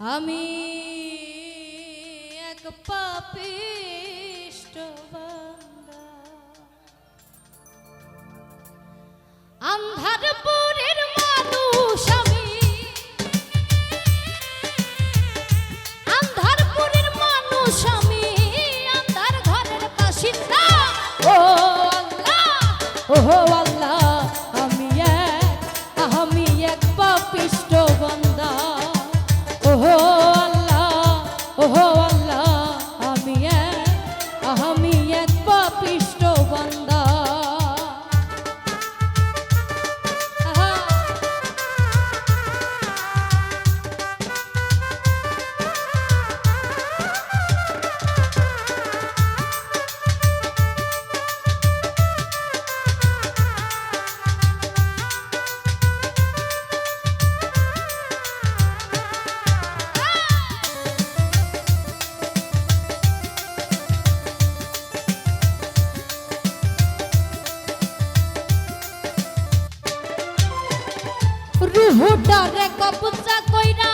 আমি এক পাপিষ্ট আন্ধারপুরের মানুষ আমি। আন্ধারপুরের মানুষ আমি। আন্ধার ঘরের বাসিন্দা। ও আল্লাহ ও হুডারে কবজা কইরা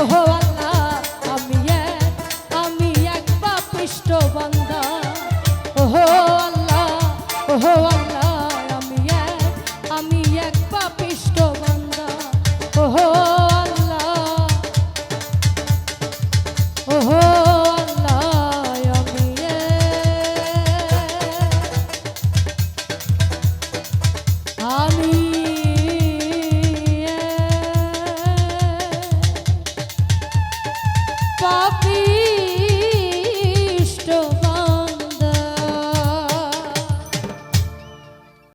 ওহো